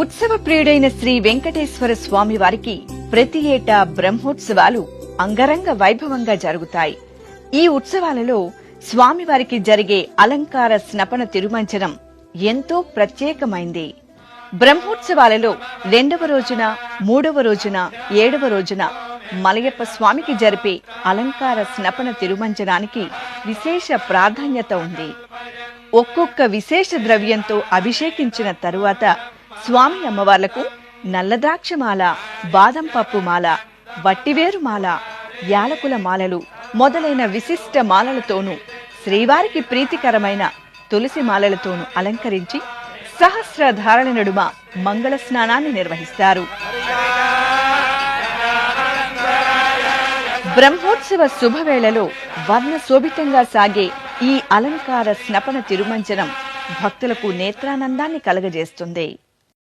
ఉత్సవ ప్రియుడైన శ్రీ వెంకటేశ్వర స్వామి వారికి ప్రతి ఏటా బ్రహ్మోత్సవాలు అంగరంగ వైభవంగా జరుగుతాయి. ఈ ఉత్సవాలలో స్వామివారికి జరిగే అలంకార స్నపన తిరుమంచనం ఎంతో ప్రత్యేకమైంది. బ్రహ్మోత్సవాలలో రెండవ రోజున మూడవ రోజున ఏడవ రోజున మలయప్ప స్వామికి జరిపే అలంకార స్నపన తిరుమంచనానికి విశేష ప్రాధాన్యత ఉంది. ఒక్కొక్క విశేష ద్రవ్యంతో అభిషేకించిన తరువాత స్వామి అమ్మవార్లకు నల్లద్రాక్ష మాల బాదం పప్పు మాల వట్టివేరు మాల యాలకుల మాలలు మొదలైన విశిష్ట మాలలతోనూ శ్రీవారికి ప్రీతికరమైన తులసి మాలలతోనూ అలంకరించి సహస్రధారణ నడుమ మంగళ స్నానాన్ని నిర్వహిస్తారు. బ్రహ్మోత్సవ శుభవేళలో వర్ణ శోభితంగా సాగే ఈ అలంకార స్నపన తిరుమంజనం భక్తులకు నేత్రానందాన్ని కలగజేస్తుంది.